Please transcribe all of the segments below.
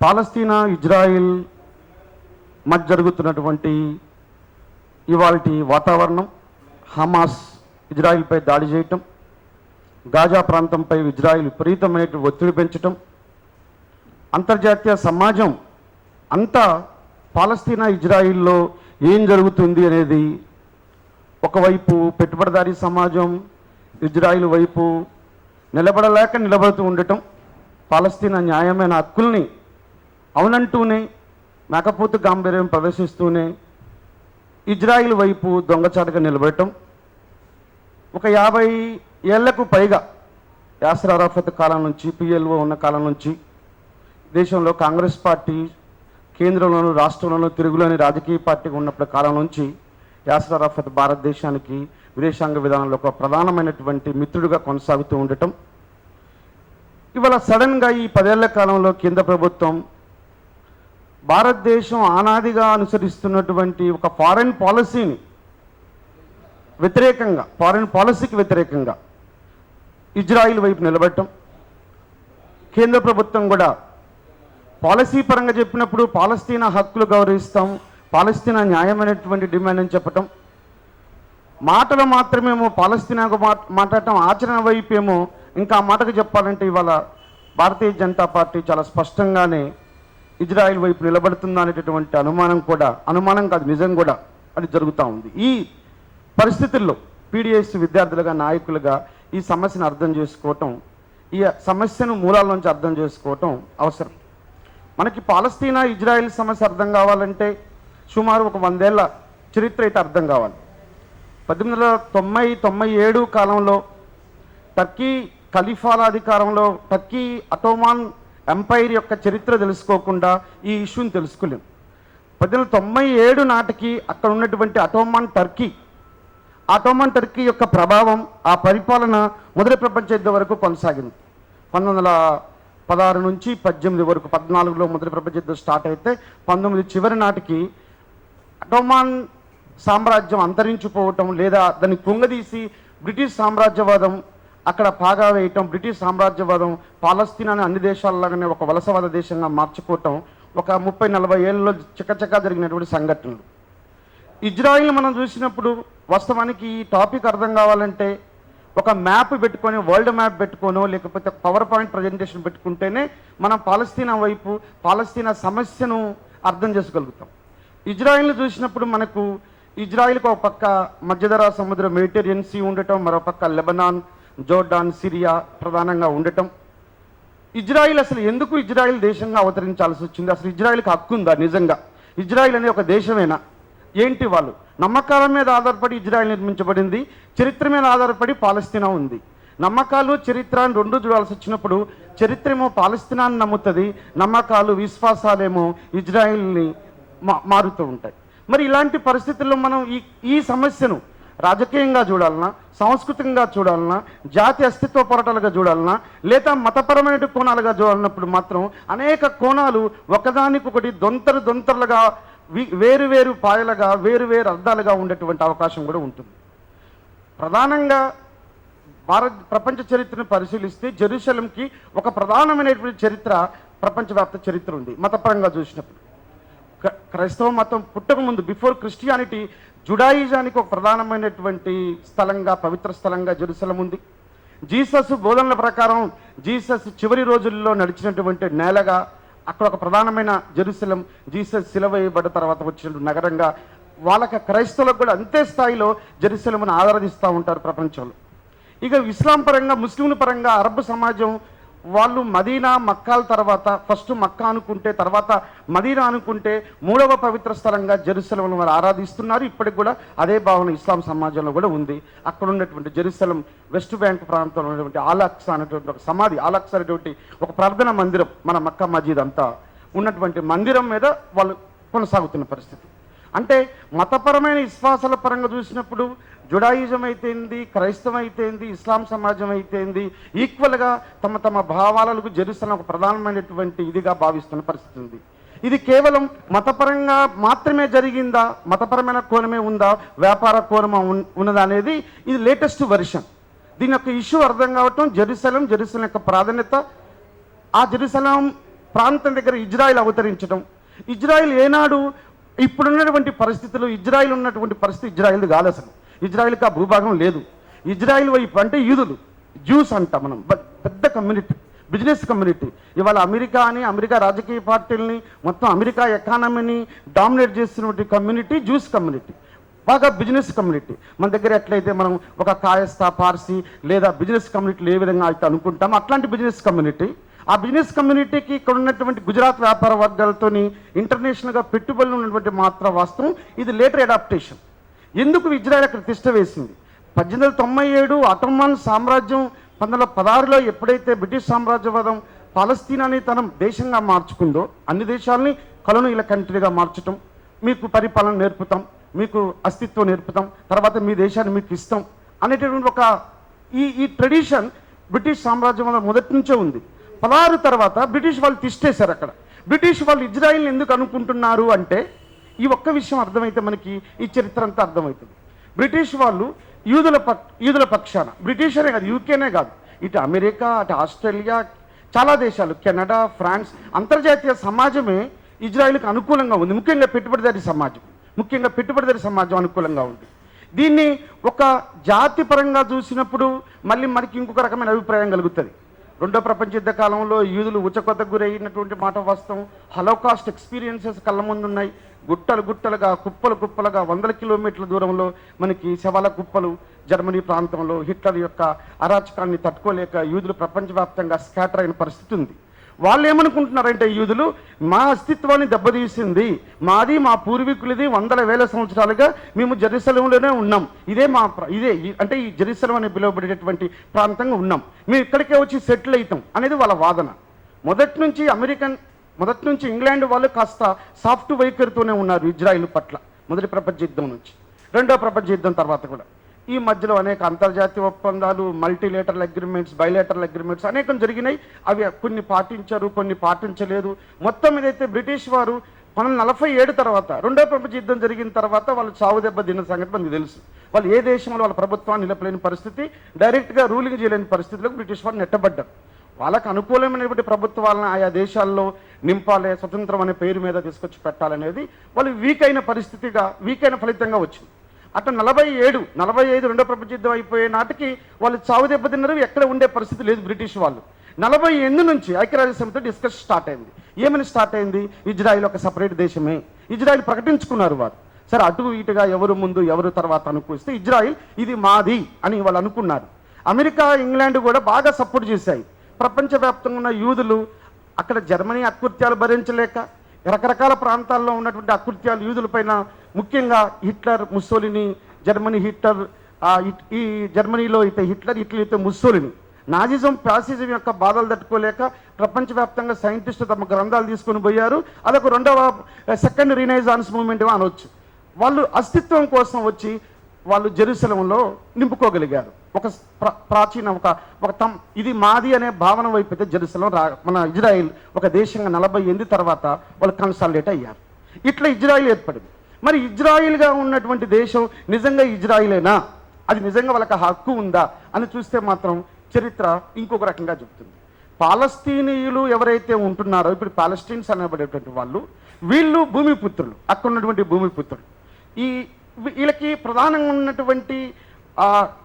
పాలస్తీనా Israel మధ్య జరుగుతున్నటువంటి ఇవాల్టి వాతావరణం హమాస్ ఇజ్రాయిల్పై దాడి చేయటం గాజా ప్రాంతంపై ఇజ్రాయిల్ విపరీతమైన ఒత్తిడి పెంచటం అంతర్జాతీయ సమాజం అంతా పాలస్తీనా ఇజ్రాయిల్లో ఏం జరుగుతుంది అనేది ఒకవైపు పెట్టుబడిదారీ సమాజం ఇజ్రాయిల్ వైపు నిలబడలేక నిలబడుతూ ఉండటం పాలస్తీనా న్యాయమైన హక్కుల్ని అవునంటూనే మేకపోతు గాంభీర్యం ప్రదర్శిస్తూనే ఇజ్రాయిల్ వైపు దొంగచాటుగా నిలబడటం ఒక యాభై ఏళ్ళకు పైగా యాసర్ అరాఫత్ కాలం నుంచి పిఎల్ఓ ఉన్న కాలం నుంచి దేశంలో కాంగ్రెస్ పార్టీ కేంద్రంలోను రాష్ట్రంలోనూ తిరుగులేని రాజకీయ పార్టీగా ఉన్నప్పటి కాలం నుంచి యాసర్ అరాఫత్ భారతదేశానికి విదేశాంగ విధానంలో ఒక ప్రధానమైనటువంటి మిత్రుడిగా కొనసాగుతూ ఉండటం. ఇవాళ సడన్గా ఈ పదేళ్ళ కాలంలో కేంద్ర ప్రభుత్వం భారతదేశం ఆనాదిగా అనుసరిస్తున్నటువంటి ఒక ఫారెన్ పాలసీని వ్యతిరేకంగా ఫారెన్ పాలసీకి వ్యతిరేకంగా ఇజ్రాయిల్ వైపు నిలబడటం కేంద్ర ప్రభుత్వం కూడా పాలసీ పరంగా చెప్పినప్పుడు పాలస్తీనా హక్కులు గౌరవిస్తాం పాలస్తీనా న్యాయమైనటువంటి డిమాండ్ అని చెప్పటం. మాటలు మాత్రమేమో పాలస్తీనాకు మాట్లాడటం ఆచరణ వైపు ఏమో ఇంకా ఆ మాటకు చెప్పాలంటే ఇవాళ భారతీయ జనతా పార్టీ చాలా స్పష్టంగానే ఇజ్రాయిల్ వైపు నిలబడుతుందా అనేటటువంటి అనుమానం కూడా అనుమానం కాదు నిజం కూడా అది జరుగుతూ ఉంది. ఈ పరిస్థితుల్లో పీడిఎస్ విద్యార్థులుగా నాయకులుగా ఈ సమస్యను అర్థం చేసుకోవటం ఈ సమస్యను మూలాల నుంచి అర్థం చేసుకోవటం అవసరం. మనకి పాలస్తీనా ఇజ్రాయెల్ సమస్య అర్థం కావాలంటే సుమారు ఒక వందేళ్ళ చరిత్ర అయితే అర్థం కావాలి. పద్దెనిమిది వందల తొంభై తొంభై ఏడు కాలంలో టర్కీ ఖలీఫాల అధికారంలో టర్కీ అటోమాన్ ఎంపైర్ యొక్క చరిత్ర తెలుసుకోకుండా ఈ ఇష్యూని తెలుసుకోలేం. పద్దెనిమిది తొంభై ఏడు నాటికి అక్కడ ఉన్నటువంటి అటోమాన్ టర్కీ అటోమాన్ టర్కీ యొక్క ప్రభావం ఆ పరిపాలన మొదటి ప్రపంచ యుద్ధం వరకు కొనసాగింది. పంతొమ్మిది వందల పదహారు నుంచి పద్దెనిమిది వరకు పద్నాలుగులో మొదటి ప్రపంచ యుద్ధం స్టార్ట్ అయితే పంతొమ్మిది చివరి నాటికి అటోమాన్ సామ్రాజ్యం అంతరించిపోవటం లేదా దాన్ని కుంగదీసి బ్రిటిష్ సామ్రాజ్యవాదం అక్కడ పాగా వేయటం బ్రిటిష్ సామ్రాజ్యవాదం పాలస్తీనాని అన్ని దేశాలలాగానే ఒక వలసవాద దేశంగా మార్చుకోవటం ఒక ముప్పై నలభై ఏళ్ళలో చకచకా జరిగినటువంటి సంఘటనలు. ఇజ్రాయిల్ మనం చూసినప్పుడు వాస్తవానికి ఈ టాపిక్ అర్థం కావాలంటే ఒక మ్యాప్ పెట్టుకొని వరల్డ్ మ్యాప్ పెట్టుకోనో లేకపోతే పవర్ పాయింట్ ప్రజెంటేషన్ పెట్టుకుంటేనే మనం పాలస్తీనా వైపు పాలస్తీనా సమస్యను అర్థం చేసుకోగలుగుతాం. ఇజ్రాయిల్ని చూసినప్పుడు మనకు ఇజ్రాయిల్కి ఒక పక్క మధ్యధరా సముద్రం మెడిటేరియన్ సీ ఉండటం మరో పక్క లెబనాన్ జోర్డాన్ సిరియా ప్రధానంగా ఉండటం. ఇజ్రాయిల్ అసలు ఎందుకు ఇజ్రాయిల్ దేశంగా అవతరించాల్సి వచ్చింది? అసలు ఇజ్రాయిల్కి హక్కు ఉందా? నిజంగా. ఇజ్రాయిల్ అనే ఒక దేశమేనా? ఏంటి వాళ్ళు? నమ్మకాల మీద ఆధారపడి ఇజ్రాయిల్ నిర్మించబడింది చరిత్ర మీద ఆధారపడి పాలస్తీనా ఉంది. నమ్మకాలు చరిత్ర అని రెండు చూడాల్సి వచ్చినప్పుడు చరిత్ర ఏమో పాలస్తీనాన్ని నమ్ముతుంది నమ్మకాలు విశ్వాసాలేమో ఇజ్రాయిల్ని మా మారుతూ ఉంటాయి. మరి ఇలాంటి పరిస్థితుల్లో మనం ఈ ఈ సమస్యను రాజకీయంగా చూడాలన్నా సాంస్కృతికంగా చూడాలన్నా జాతి అస్తిత్వ పోరాటాలుగా చూడాలన్నా లేదా మతపరమైన కోణాలుగా చూడాలన్నప్పుడు మాత్రం అనేక కోణాలు ఒకదానికొకటి దొంతరు దొంతరులుగా వేరు వేరు పాయలుగా వేరు వేరు అర్థాలుగా ఉండేటువంటి అవకాశం కూడా ఉంటుంది. ప్రధానంగా భారత ప్రపంచ చరిత్రను పరిశీలిస్తే జెరూసలంకి ఒక ప్రధానమైనటువంటి చరిత్ర ప్రపంచవ్యాప్త చరిత్ర ఉంది మతపరంగా చూసినప్పుడు. క్రైస్తవ మతం పుట్టక ముందు బిఫోర్ క్రిస్టియానిటీ జుడాయిజానికి ఒక ప్రధానమైనటువంటి స్థలంగా పవిత్ర స్థలంగా జెరూసలం ఉంది. జీసస్ బోధనల ప్రకారం జీసస్ చివరి రోజుల్లో నడిచినటువంటి నేలగా అక్కడ ఒక ప్రధానమైన జెరూసలం జీసస్ సిలువ వేయబడ్డ తర్వాత వచ్చిన నగరంగా వాళ్ళకి క్రైస్తవులకు కూడా అంతే స్థాయిలో జెరూసలంను ఆరాధిస్తూ ఉంటారు ప్రపంచంలో. ఇక ఇస్లాం పరంగా ముస్లింల పరంగా అరబ్ సమాజం వాళ్ళు మదీనా మక్కాల తర్వాత ఫస్ట్ మక్కా అనుకుంటే తర్వాత మదీనా అనుకుంటే మూడవ పవిత్ర స్థలంగా జెరూసలం వారు ఆరాధిస్తున్నారు. ఇప్పటికి కూడా అదే భావన ఇస్లాం సమాజంలో కూడా ఉంది. అక్కడ ఉన్నటువంటి జెరూసలం వెస్ట్ బ్యాంక్ ప్రాంతంలో ఉన్నటువంటి ఆలక్సా అనేటువంటి ఒక సమాధి ఆలక్సా అనేటువంటి ఒక ప్రార్థన మందిరం మన మక్కా మజీద్ అంతా ఉన్నటువంటి మందిరం మీద వాళ్ళు కొనసాగుతున్న పరిస్థితి. అంటే మతపరమైన విశ్వాసాల పరంగా చూసినప్పుడు జుడాయిజం అయితేంది క్రైస్తవం అయితేంది ఇస్లాం సమాజం అయితేంది ఈక్వల్గా తమ తమ భావాలకు జెరూసలం ఒక ప్రధానమైనటువంటి ఇదిగా భావిస్తున్న పరిస్థితి ఉంది. ఇది కేవలం మతపరంగా మాత్రమే జరిగిందా మతపరమైన కోణమే ఉందా వ్యాపార కోణమా ఉన్- ఉన్నదా అనేది ఇది లేటెస్ట్ వెర్షన్ దీని యొక్క ఇష్యూ అర్థం కావటం జెరూసలం జెరూసలం యొక్క ప్రాధాన్యత ఆ జెరూసలం ప్రాంతం దగ్గర ఇజ్రాయిల్ అవతరించడం ఇజ్రాయిల్ ఏనాడు ఇప్పుడున్నటువంటి పరిస్థితులు ఇజ్రాయిల్ ఉన్నటువంటి పరిస్థితి ఇజ్రాయిల్ది కాదు అసలు. ఇజ్రాయిల్కి ఆ భూభాగం లేదు. ఇజ్రాయిల్ వైపు అంటే యూదులు. జ్యూస్ అంట మనం. పెద్ద కమ్యూనిటీ బిజినెస్ కమ్యూనిటీ. ఇవాళ అమెరికా అని అమెరికా రాజకీయ పార్టీలని మొత్తం అమెరికా ఎకానమీని డామినేట్ చేస్తున్నటువంటి కమ్యూనిటీ జ్యూస్ కమ్యూనిటీ. బాగా బిజినెస్ కమ్యూనిటీ. మన దగ్గర ఎట్లయితే మనం ఒక కాయస్థ పార్సీ లేదా బిజినెస్ కమ్యూనిటీలు ఏ విధంగా అయితే అనుకుంటామో అట్లాంటి బిజినెస్ కమ్యూనిటీ ఆ బిజినెస్ కమ్యూనిటీకి ఇక్కడ ఉన్నటువంటి గుజరాత్ వ్యాపార వర్గాలతోని ఇంటర్నేషనల్గా పెట్టుబడులు ఉన్నటువంటి మాత్ర వాస్తవం. ఇది లేటర్ అడాప్టేషన్ ఎందుకు ఇజ్రాయల్ అక్కడ తిష్ట వేసింది? పద్దెనిమిది వందల తొంభై ఏడు అటోమన్ సామ్రాజ్యం పంతొమ్మిది వందల పదహారులో ఎప్పుడైతే బ్రిటిష్ సామ్రాజ్యవాదం పాలస్తీనాని తన దేశంగా మార్చుకుందో అన్ని దేశాలని కలోనీల కంట్రీగా మార్చటం మీకు పరిపాలన నేర్పుతాం మీకు అస్తిత్వం నేర్పుతాం తర్వాత మీ దేశాన్ని మీకు ఇస్తాం అనేటటువంటి ఒక ఈ ఈ ట్రెడిషన్ బ్రిటిష్ సామ్రాజ్యం మొదటి నుంచే ఉంది. పదహారు తర్వాత బ్రిటిష్ వాళ్ళు తిష్టేశారు అక్కడ. బ్రిటిష్ వాళ్ళు ఇజ్రాయిల్ని ఎందుకు అనుకుంటున్నారు అంటే ఈ ఒక్క విషయం అర్థమైతే మనకి ఈ చరిత్ర అంతా అర్థమవుతుంది. బ్రిటిష్ వాళ్ళు యూదుల పక్ యూదుల పక్షాన బ్రిటిషరే కాదు యూకేనే కాదు ఇటు అమెరికా అటు ఆస్ట్రేలియా చాలా దేశాలు కెనడా ఫ్రాన్స్ అంతర్జాతీయ సమాజమే ఇజ్రాయిల్కి అనుకూలంగా ఉంది. ముఖ్యంగా పెట్టుబడిదారి సమాజం ముఖ్యంగా పెట్టుబడిదారి సమాజం అనుకూలంగా ఉంది. దీన్ని ఒక జాతి పరంగా చూసినప్పుడు మళ్ళీ మనకి ఇంకొక రకమైన అభిప్రాయం కలుగుతుంది. రెండో ప్రపంచ యుద్ధ కాలంలో యూదులు ఉచకొతకు గురైనటువంటి మాట వాస్తవం. హలోకాస్ట్ ఎక్స్పీరియన్సెస్ కళ్ళ ముందున్నాయి. గుట్టలు గుట్టలుగా కుప్పలు కుప్పలుగా వందల కిలోమీటర్ల దూరంలో మనకి శవాల కుప్పలు జర్మనీ ప్రాంతంలో హిట్లర్ యొక్క అరాచకాన్ని తట్టుకోలేక యూదులు ప్రపంచవ్యాప్తంగా స్కాటర్ అయిన పరిస్థితి ఉంది. వాళ్ళు ఏమనుకుంటున్నారంటే యూదులు మా అస్తిత్వాన్ని దెబ్బతీసింది మాది మా పూర్వీకులది వందల వేల సంవత్సరాలుగా మేము జెరూసలంలోనే ఉన్నాం. ఇదే మా ఇదే ఈ- అంటే ఈ జెరూసలం అని పిలువబడేటటువంటి ప్రాంతంగా ఉన్నాం. మేము ఇక్కడికే వచ్చి సెటిల్ అవుతాం అనేది వాళ్ళ వాదన. మొదటి నుంచి అమెరికన్ మొదటి నుంచి ఇంగ్లాండ్ వాళ్ళు కాస్త సాఫ్ట్ వైఖరితోనే ఉన్నారు ఇజ్రాయిల్ పట్ల. మొదటి ప్రపంచ యుద్ధం నుంచి. రెండో ప్రపంచ యుద్ధం తర్వాత కూడా. ఈ మధ్యలో అనేక అంతర్జాతీయ ఒప్పందాలు మల్టీలేటరల్ అగ్రిమెంట్స్ బైలేటరల్ అగ్రిమెంట్స్ అనేకం జరిగినాయి. అవి కొన్ని పాటించారు కొన్ని పాటించలేదు. మొత్తం మీదైతే బ్రిటిష్ వారు పంతొమ్మిది నలభై ఏడు తర్వాత రెండో ప్రపంచ యుద్ధం జరిగిన తర్వాత వాళ్ళు చావు దెబ్బ తిన్న సంగతి మనకు తెలుసు. వాళ్ళు ఏ దేశంలో వాళ్ళ ప్రభుత్వాన్ని నిలపలేని పరిస్థితి డైరెక్ట్గా రూలింగ్ చేయలేని పరిస్థితులకు బ్రిటిష్ వారు నెట్టబడ్డారు. వాళ్ళకు అనుకూలమైనటువంటి ప్రభుత్వాలను ఆయా దేశాల్లో నింపాలి స్వతంత్రం అనే పేరు మీద తీసుకొచ్చి పెట్టాలనేది వాళ్ళు వీక్ అయిన పరిస్థితిగా వీక్ అయిన ఫలితంగా వచ్చింది. అట్లా నలభై ఏడు నలభై ఐదు రెండో ప్రపంచ యుద్ధం అయిపోయే నాటికి వాళ్ళు చావు దెబ్బతిన్నారు ఎక్కడ ఉండే పరిస్థితి లేదు బ్రిటిష్ వాళ్ళు. నలభై ఎనిమిది నుంచి ఐక్యరాజ్య సమితితో డిస్కస్ స్టార్ట్ అయింది. ఏమని స్టార్ట్ అయింది? ఇజ్రాయిల్ ఒక సపరేట్ దేశమే. ఇజ్రాయిల్ ప్రకటించుకున్నారు వారు. సరే అటు ఇటుగా ఎవరు ముందు ఎవరు తర్వాత అనుకూలిస్తే ఇజ్రాయిల్ ఇది మాది అని వాళ్ళు అనుకున్నారు. అమెరికా ఇంగ్లాండ్ కూడా బాగా సపోర్ట్ చేశాయి. ప్రపంచవ్యాప్తంగా ఉన్న యూదులు అక్కడ జర్మనీ అకృత్యాలు భరించలేక రకరకాల ప్రాంతాల్లో ఉన్నటువంటి అకృత్యాలు యూదులపైన ముఖ్యంగా హిట్లర్ ముస్సోలిని జర్మనీ హిట్లర్ ఈ జర్మనీలో అయితే హిట్లర్ ఇట్లీ అయితే ముస్సోలిని. నాజిజం ప్యాసిజం యొక్క బాధలు తట్టుకోలేక ప్రపంచవ్యాప్తంగా సైంటిస్టులు తమ గ్రంథాలు తీసుకొని పోయారు. అదొక రెండవ సెకండ్ రీనైజాన్స్ మూమెంట్ అనవచ్చు వాళ్ళు అస్తిత్వం కోసం వచ్చి వాళ్ళు జెరూసలంలో నింపుకోగలిగారు. ఒక ప్రాచీన ఒక ఒక తమ్ ఇది మాది అనే భావన వైపు అయితే జెరూసలం రా మన ఇజ్రాయిల్ ఒక దేశంగా నలభై ఎనిమిది తర్వాత వాళ్ళు కన్సాలిడేట్ అయ్యారు. ఇట్లా ఇజ్రాయిల్ ఏర్పడింది. మరి ఇజ్రాయిల్గా ఉన్నటువంటి దేశం నిజంగా ఇజ్రాయిలేనా? అది నిజంగా వాళ్ళకి హక్కు ఉందా? అని చూస్తే మాత్రం చరిత్ర ఇంకొక రకంగా చెబుతుంది. పాలస్తీనీయులు ఎవరైతే ఉంటున్నారో ఇప్పుడు పాలస్టీన్స్ అనబడేటువంటి వాళ్ళు వీళ్ళు భూమిపుత్రులు అక్కడ ఉన్నటువంటి భూమిపుత్రులు. ఈ వీళ్ళకి ప్రధానంగా ఉన్నటువంటి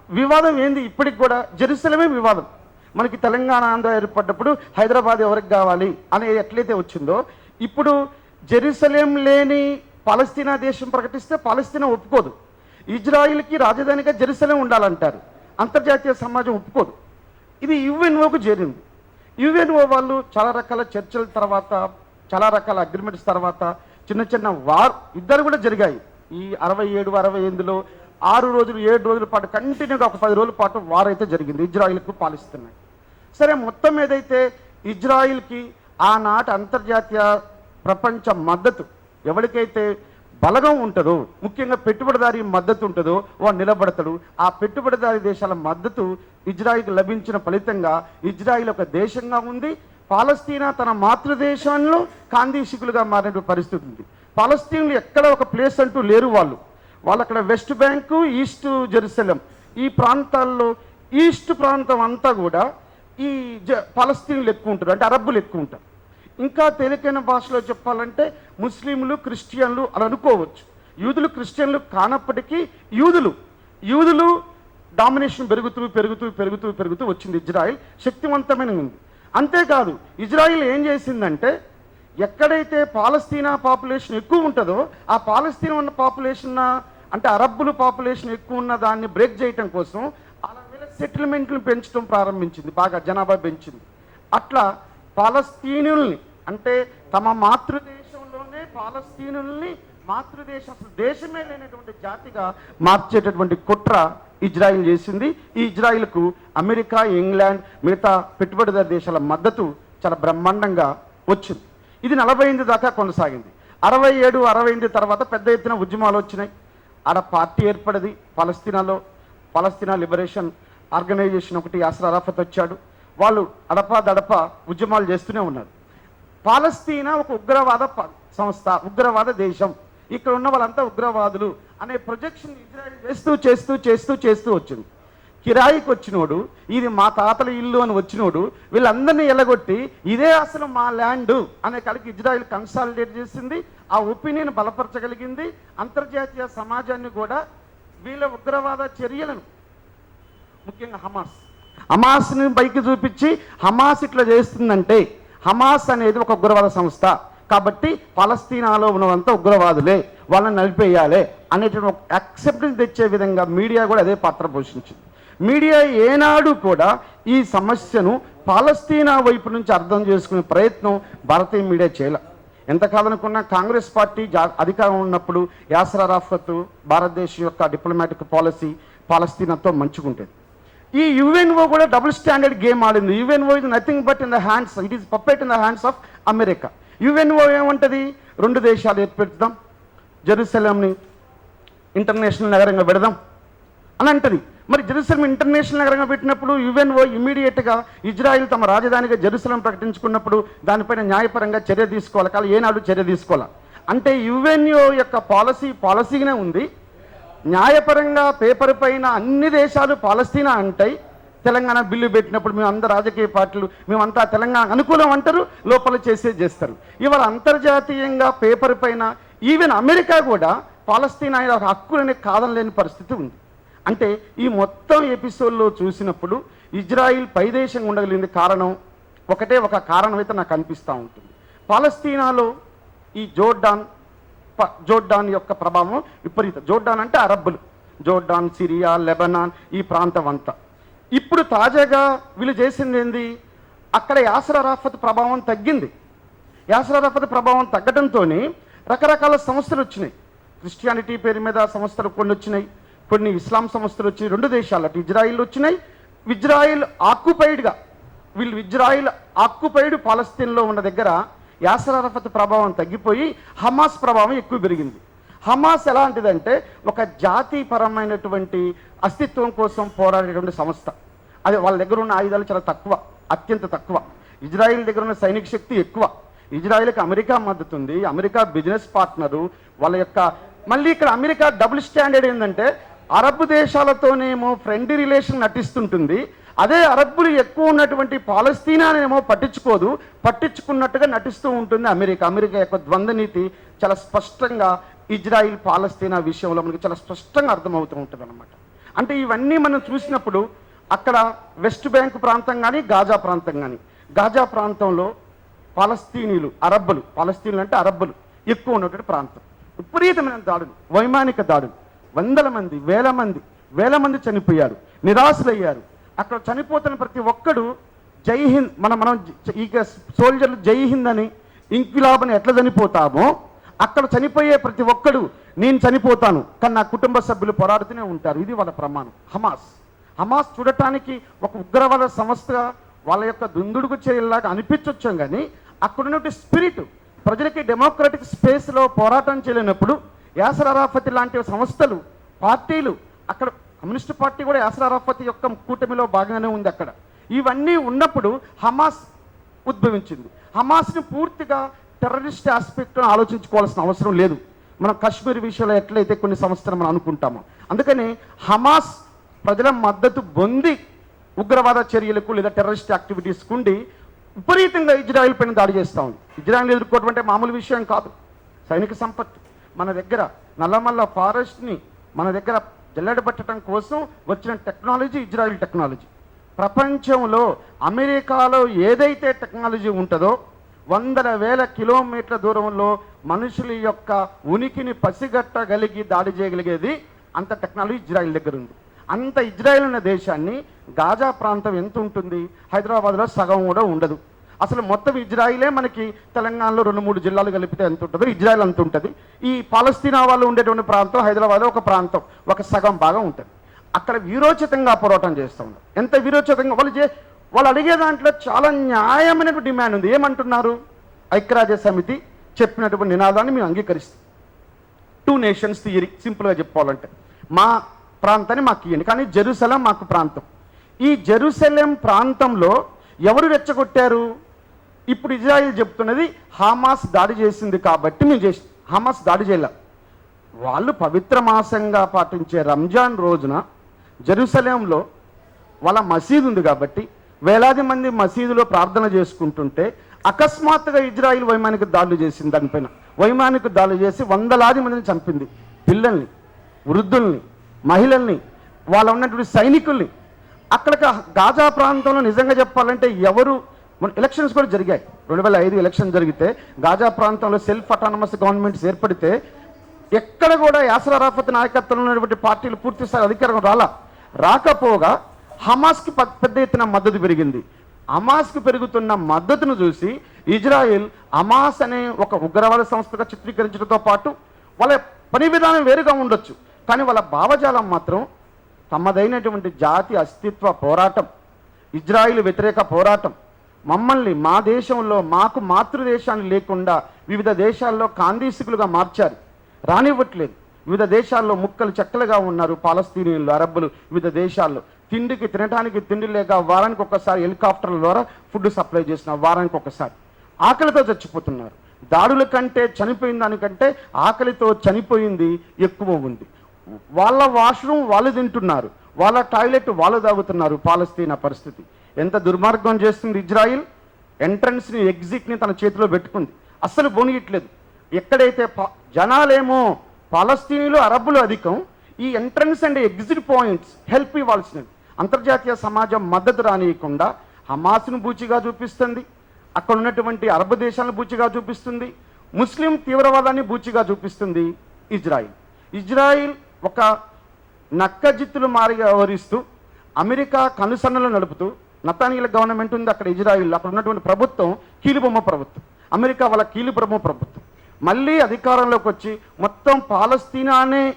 వివాదం ఏంది? ఇప్పటికి కూడా జెరూసలమే వివాదం. మనకి తెలంగాణ ఆంధ్ర ఏర్పడ్డప్పుడు హైదరాబాద్ ఎవరికి కావాలి? అనేది ఎట్లయితే వచ్చిందో ఇప్పుడు జెరూసలేం లేని పాలస్తీనా దేశం ప్రకటిస్తే పాలస్తీనా ఒప్పుకోదు. ఇజ్రాయిల్కి రాజధానిగా జెరూసలేం ఉండాలంటారు. అంతర్జాతీయ సమాజం ఒప్పుకోదు. ఇది యుఎన్ఓకు చేరింది. యుఎన్ఓ వాళ్ళు చాలా రకాల చర్చల తర్వాత చాలా రకాల అగ్రిమెంట్స్ తర్వాత చిన్న చిన్న వార్ యుద్ధాలు కూడా జరిగాయి. ఈ అరవై ఏడు అరవై ఎనిమిదిలో ఆరు రోజులు ఏడు రోజుల పాటు కంటిన్యూగా ఒక పది రోజుల పాటు వార్ అయితే జరిగింది ఇజ్రాయిల్కు పాలిస్తున్నాయి సరే మొత్తం ఏదైతే ఇజ్రాయిల్కి ఆనాటి అంతర్జాతీయ ప్రపంచ మద్దతు ఎవరికైతే బలగం ఉంటుందో ముఖ్యంగా పెట్టుబడిదారి మద్దతు ఉంటుందో వాడు నిలబడతాడు. ఆ పెట్టుబడిదారి దేశాల మద్దతు ఇజ్రాయిల్కి లభించిన ఫలితంగా ఇజ్రాయిల్ ఒక దేశంగా ఉంది. పాలస్తీనా తన మాతృదేశంలో కాందీశికులుగా మారిన పరిస్థితి ఉంది. పాలస్తీన్లు ఎక్కడ ఒక ప్లేస్ అంటూ లేరు వాళ్ళు. వాళ్ళు అక్కడ వెస్ట్ బ్యాంకు ఈస్ట్ జెరూసలం. ఈ ప్రాంతాల్లో ఈస్ట్ ప్రాంతం అంతా కూడా ఈ జ పాలస్తీన్లు ఎక్కువ ఉంటారు. అంటే అరబ్బులు ఎక్కువ ఉంటారు. ఇంకా తేలికైన భాషలో చెప్పాలంటే ముస్లింలు క్రిస్టియన్లు అని అనుకోవచ్చు. యూదులు క్రిస్టియన్లు కానప్పటికీ యూదులు. యూదులు డామినేషన్ పెరుగుతూ పెరుగుతూ పెరుగుతూ పెరుగుతూ వచ్చింది. ఇజ్రాయిల్ శక్తివంతమైన ఉంది అంతేకాదు ఇజ్రాయిల్ ఏం చేసిందంటే ఎక్కడైతే పాలస్తీనా పాపులేషన్ ఎక్కువ ఉంటుందో ఆ పాలస్తీనా ఉన్న పాపులేషన్ అంటే అరబ్బులు పాపులేషన్ ఎక్కువ ఉన్న దాన్ని బ్రేక్ చేయటం కోసం అలా సెటిల్మెంట్లు పెంచడం ప్రారంభించింది. బాగా జనాభా పెంచింది. అట్లా పాలస్తీనుల్ని. అంటే తమ మాతృదేశంలోనే పాలస్తీనుల్ని మాతృదేశ దేశమే లేనటువంటి జాతిగా మార్చేటటువంటి కుట్ర ఇజ్రాయిల్ చేసింది. ఈ ఇజ్రాయిల్కు అమెరికా ఇంగ్లాండ్ మిగతా పెట్టుబడిదారు దేశాల మద్దతు చాలా బ్రహ్మాండంగా వచ్చింది. ఇది నలభై ఎనిమిది దాకా కొనసాగింది. అరవై ఏడు అరవై ఎనిమిది తర్వాత పెద్ద ఎత్తున ఉద్యమాలు వచ్చినాయి. ఆడ పార్టీ ఏర్పడింది పాలస్తీనాలో. పాలస్తీనా లిబరేషన్ ఆర్గనైజేషన్ ఒకటి యాసర్ అరాఫత్ వచ్చాడు. వాళ్ళు అడపా దడప ఉద్యమాలు చేస్తూనే ఉన్నారు. పాలస్తీనా ఒక ఉగ్రవాద ప- సంస్థ ఉగ్రవాద దేశం. ఇక్కడ ఉన్న వాళ్ళంతా ఉగ్రవాదులు అనే ప్రొజెక్షన్ ఇజ్రాయెల్ చేస్తూ చేస్తూ చేస్తూ చేస్తూ వచ్చింది. కిరాయికి వచ్చినోడు ఇది మా తాతల ఇల్లు అని వచ్చినోడు వీళ్ళందరినీ ఎలగొట్టి ఇదే అసలు మా ల్యాండ్ అనే కాడికి ఇజ్రాయిల్ కన్సాలిడేట్ చేసింది ఆ ఒపీనియన్ బలపరచగలిగింది అంతర్జాతీయ సమాజాన్ని కూడా వీళ్ళ ఉగ్రవాద చర్యలను ముఖ్యంగా హమాస్. హమాస్ని పైకి చూపించి హమాస్ ఇట్లా చేస్తుందంటే హమాస్ అనేది ఒక ఉగ్రవాద సంస్థ. కాబట్టి పలస్తీనాలో ఉన్నదంతా ఉగ్రవాదులే వాళ్ళని నలిపేయాలి అనేటువంటి ఒక యాక్సెప్టెన్స్ తెచ్చే విధంగా మీడియా కూడా అదే పాత్ర పోషించింది. మీడియా ఏనాడు కూడా ఈ సమస్యను పాలస్తీనా వైపు నుంచి అర్థం చేసుకునే ప్రయత్నం భారతీయ మీడియా చేయలే. ఎంతకాలం కాదనుకున్నా కాంగ్రెస్ పార్టీ జా అధికారం ఉన్నప్పుడు యాసరా రాఫత్ భారతదేశం యొక్క డిప్లొమాటిక్ పాలసీ పాలస్తీనాతో మంచుకుంటుంది. ఈ యుఎన్ఓ కూడా డబుల్ స్టాండర్డ్ గేమ్ ఆడింది. యుఎన్ఓ ఇది nothing but in the hands it is puppet in the hands of America UNO ఏమంటది? రెండు దేశాలు ఏర్పెడతాం జెరూసలంని ఇంటర్నేషనల్ నగరంగా పెడదాం అని అంటది. మరి జెరూసలం ఇంటర్నేషనల్ నగరంగా పెట్టినప్పుడు యుఎన్ఓ ఇమీడియట్గా ఇజ్రాయిల్ తమ రాజధానిగా జెరూసలం ప్రకటించుకున్నప్పుడు దానిపైన న్యాయపరంగా చర్య తీసుకోవాలి. కానీ ఏనాడు చర్య తీసుకోవాలి? అంటే యుఎన్ఓ యొక్క పాలసీ పాలసీగానే ఉంది. న్యాయపరంగా పేపర్ పైన అన్ని దేశాలు పాలస్తీనా అంటాయి తెలంగాణ బిల్లు పెట్టినప్పుడు మేము అందరు రాజకీయ పార్టీలు మేమంతా తెలంగాణ అనుకూలం అంటారు లోపల చేసే చేస్తారు. ఇవాళ అంతర్జాతీయంగా పేపర్ పైన ఈవెన్ అమెరికా కూడా పాలస్తీనా హక్కులనే ఒక కాదనలేని పరిస్థితి ఉంది. అంటే ఈ మొత్తం ఎపిసోడ్లో చూసినప్పుడు ఇజ్రాయిల్ పైదేశంగా ఉండగలిగింది కారణం ఒకటే ఒక కారణం అయితే నాకు అనిపిస్తూ ఉంటుంది. పాలస్తీనాలో ఈ జోర్డాన్ జోర్డాన్ యొక్క ప్రభావం విపరీత. జోర్డాన్ అంటే అరబ్బులు. జోర్డాన్ సిరియా లెబనాన్ ఈ ప్రాంతం అంతా ఇప్పుడు తాజాగా వీళ్ళు చేసింది ఏంది? అక్కడ యాసర రాఫత్ ప్రభావం తగ్గింది. యాసర రాఫత్ ప్రభావం తగ్గడంతో రకరకాల సంస్థలు వచ్చినాయి. క్రిస్టియానిటీ పేరు మీద సంస్థలు కొన్ని వచ్చినాయి. కొన్ని ఇస్లాం సంస్థలు వచ్చినాయి రెండు దేశాలు అటు ఇజ్రాయిల్ వచ్చినాయి. ఇజ్రాయిల్ ఆక్యుపైడ్గా వీళ్ళు ఇజ్రాయిల్ ఆక్యుపైడ్ పాలస్తీన్లో ఉన్న దగ్గర యాసర్ అరఫత్ ప్రభావం తగ్గిపోయి హమాస్ ప్రభావం ఎక్కువ పెరిగింది. హమాస్ ఎలాంటిదంటే ఒక జాతీయపరమైనటువంటి అస్తిత్వం కోసం పోరాడేటువంటి సంస్థ. అది వాళ్ళ దగ్గర ఉన్న ఆయుధాలు చాలా తక్కువ అత్యంత తక్కువ. ఇజ్రాయిల్ దగ్గర ఉన్న సైనిక శక్తి ఎక్కువ. ఇజ్రాయిల్కి అమెరికా మద్దతు ఉంది. అమెరికా బిజినెస్ పార్ట్నరు వాళ్ళ యొక్క మళ్ళీ ఇక్కడ అమెరికా డబుల్ స్టాండర్డ్ ఏంటంటే అరబ్ దేశాలతోనేమో ఫ్రెండ్లీ రిలేషన్ నటిస్తుంటుంది. అదే అరబ్బులు ఎక్కువ ఉన్నటువంటి పాలస్తీనానేమో పట్టించుకోదు. పట్టించుకున్నట్టుగా నటిస్తూ ఉంటుంది అమెరికా. అమెరికా యొక్క ద్వంద్వ నీతి చాలా స్పష్టంగా ఇజ్రాయిల్ పాలస్తీనా విషయంలో మనకి చాలా స్పష్టంగా అర్థమవుతూ ఉంటుంది అనమాట అంటే ఇవన్నీ మనం చూసినప్పుడు అక్కడ వెస్ట్ బ్యాంక్ ప్రాంతం కానీ గాజా ప్రాంతం కానీ గాజా ప్రాంతంలో పాలస్తీనీలు అరబ్బులు పాలస్తీనులు అంటే అరబ్బులు ఎక్కువ ఉన్నటువంటి ప్రాంతం. విపరీతమైన దాడులు వైమానిక దాడులు. వందల మంది వేల మంది వేల మంది చనిపోయారు నిరాశలయ్యారు. అక్కడ చనిపోతున్న ప్రతి ఒక్కడు జై హింద్ మనం మనం ఇక సోల్జర్లు జై హింద్ అని ఇంక్విలాబ్ అని ఎట్లా చనిపోతామో అక్కడ చనిపోయే ప్రతి ఒక్కడు నేను చనిపోతాను కానీ నా కుటుంబ సభ్యులు పోరాడుతూనే ఉంటారు. ఇది వాళ్ళ ప్రమాణం. హమాస్. హమాస్ చూడటానికి ఒక ఉగ్రవాద సంస్థ వాళ్ళ యొక్క దుందుడుకు చర్యలాగా అనిపించొచ్చాం కానీ అక్కడున్నటువంటి స్పిరిట్ ప్రజలకి డెమోక్రటిక్ స్పేస్లో పోరాటం చేయలేనప్పుడు యాసర్ అరాఫత్ లాంటి సంస్థలు పార్టీలు అక్కడ కమ్యూనిస్ట్ పార్టీ కూడా యాసర్ అరాఫత్ యొక్క కూటమిలో భాగంగానే ఉంది అక్కడ. ఇవన్నీ ఉన్నప్పుడు హమాస్ ఉద్భవించింది. హమాస్ని పూర్తిగా టెర్రరిస్ట్ ఆస్పెక్ట్ను ఆలోచించుకోవాల్సిన అవసరం లేదు. మనం కాశ్మీర్ విషయంలో ఎట్లయితే కొన్ని సంస్థలు మనం అనుకుంటామో. అందుకని హమాస్ ప్రజల మద్దతు పొంది ఉగ్రవాద చర్యలకు లేదా టెర్రరిస్ట్ యాక్టివిటీస్కు ఉండి విపరీతంగా ఇజ్రాయిల్ పైన దాడి చేస్తూ ఉంది. ఇజ్రాయిల్ ఎదుర్కోవడం అంటే మామూలు విషయం కాదు. సైనిక సంపత్తి మన దగ్గర నల్లమల్ల ఫారెస్ట్ని మన దగ్గర జల్లెడబట్టడం కోసం వచ్చిన టెక్నాలజీ ఇజ్రాయిల్ టెక్నాలజీ. ప్రపంచంలో అమెరికాలో ఏదైతే టెక్నాలజీ ఉంటుందో వందల వేల కిలోమీటర్ల దూరంలో మనుషుల యొక్క ఉనికిని పసిగట్టగలిగి దాడి చేయగలిగేది అంత టెక్నాలజీ ఇజ్రాయిల్ దగ్గర ఉంది. అంత ఇజ్రాయిల్ ఉన్న దేశాన్ని గాజా ప్రాంతం ఎంత ఉంటుంది? హైదరాబాద్లో సగం కూడా ఉండదు. అసలు మొత్తం ఇజ్రాయిలే మనకి తెలంగాణలో రెండు మూడు జిల్లాలు కలిపితే ఎంత ఉంటుందో? ఇజ్రాయిల్ అంత ఉంటుంది. ఈ పాలస్తీనా వాళ్ళు ఉండేటువంటి ప్రాంతం హైదరాబాద్ ఒక ప్రాంతం. ఒక సగం భాగం ఉంటుంది. అక్కడ వీరోచితంగా పోరాటం చేస్తూ ఉన్నారు. ఎంత వీరోచితంగా? వాళ్ళు చే వాళ్ళు అడిగే దాంట్లో చాలా న్యాయమైన డిమాండ్ ఉంది. ఏమంటున్నారు? ఐక్యరాజ్య సమితి చెప్పినటువంటి నినాదాన్ని మేము అంగీకరిస్తాం. టూ నేషన్స్ థియరీ సింపుల్గా చెప్పుకోవాలంటే. మా ప్రాంతాన్ని మాకు ఇవ్వండి కానీ జెరూసలం మాకు ప్రాంతం. ఈ జెరూసలం ప్రాంతంలో ఎవరు రెచ్చగొట్టారు? ఇప్పుడు ఇజ్రాయిల్ చెప్తున్నది హమాస్ దాడి చేసింది కాబట్టి మేము చేసి హమాస్ దాడి చేయలే. వాళ్ళు పవిత్ర మాసంగా పాటించే రంజాన్ రోజున జెరూసలేంలో వాళ్ళ మసీదు ఉంది కాబట్టి వేలాది మంది మసీదులో ప్రార్థన చేసుకుంటుంటే అకస్మాత్తుగా ఇజ్రాయిల్ వైమానిక దాడులు చేసింది దానిపైన వైమానిక దాడులు చేసి వందలాది మందిని చంపింది. పిల్లల్ని వృద్ధుల్ని మహిళల్ని వాళ్ళ ఉన్నటువంటి సైనికుల్ని. అక్కడ గాజా ప్రాంతంలో నిజంగా చెప్పాలంటే ఎవరు మన ఎలక్షన్స్ కూడా జరిగాయి. రెండు వేల ఐదు ఎలక్షన్ జరిగితే గాజా ప్రాంతంలో సెల్ఫ్ అటానమస్ గవర్నమెంట్స్ ఏర్పడితే ఎక్కడ కూడా యాసర్ అరాఫత్ నాయకత్వంలో ఉన్నటువంటి పార్టీలు పూర్తి స్థాయి అధికారం రాలా. రాకపోగా హమాస్కి పెద్ద ఎత్తున మద్దతు పెరిగింది. హమాస్కి పెరుగుతున్న మద్దతును చూసి ఇజ్రాయెల్ హమాస్ అనే ఒక ఉగ్రవాద సంస్థగా చిత్రీకరించడంతో పాటు వాళ్ళ పని విధానం వేరుగా ఉండొచ్చు. కానీ వాళ్ళ భావజాలం మాత్రం తమదైనటువంటి జాతి అస్తిత్వ పోరాటం. ఇజ్రాయిల్ వ్యతిరేక పోరాటం. మమ్మల్ని మా దేశంలో మాకు మాతృదేశాన్ని లేకుండా వివిధ దేశాల్లో కాందీసుకులుగా మార్చారు. రానివ్వట్లేదు. వివిధ దేశాల్లో ముక్కలు చెక్కలుగా ఉన్నారు పాలస్తీనియన్లు అరబ్బులు. వివిధ దేశాల్లో తిండికి తినడానికి తిండి లేక వారానికి ఒకసారి హెలికాప్టర్ల ద్వారా ఫుడ్ సప్లై చేసిన వారానికి ఒకసారి. ఆకలితో చచ్చిపోతున్నారు. దాడుల కంటే చనిపోయిన దానికంటే ఆకలితో చనిపోయింది ఎక్కువ ఉంది. వాళ్ళ వాష్రూమ్ వాళ్ళు తింటున్నారు. వాళ్ళ టాయిలెట్ వాళ్ళు తాగుతున్నారు పాలస్తీనా పరిస్థితి. ఎంత దుర్మార్గం చేస్తుంది ఇజ్రాయిల్? ఎంట్రన్స్ని ఎగ్జిట్ని తన చేతిలో పెట్టుకుంది. అస్సలు పోనీయట్లేదు. ఎక్కడైతే జనాలేమో పాలస్తీనీలు అరబ్బులు అధికం ఈ entrance and exit points help ఇవ్వాల్సినవి. అంతర్జాతీయ సమాజం మద్దతు రానియకుండా హమాస్ను బూచిగా చూపిస్తుంది. అక్కడ ఉన్నటువంటి అరబ్ దేశాలను బూచిగా చూపిస్తుంది. ముస్లిం తీవ్రవాదాన్ని బూచిగా చూపిస్తుంది ఇజ్రాయిల్. ఇజ్రాయిల్ ఒక నక్కజిత్తులు మారిగా వ్యవహరిస్తూ అమెరికా కనుసన్నలు నడుపుతూ నతానీల గవర్నమెంట్ ఉంది అక్కడ ఇజ్రాయిల్ అక్కడ ఉన్నటువంటి ప్రభుత్వం కీలుబొమ్మ ప్రభుత్వం. అమెరికా వాళ్ళ కీలుబొమ్మ ప్రభుత్వం. మళ్ళీ అధికారంలోకి వచ్చి మొత్తం పాలస్తీనానే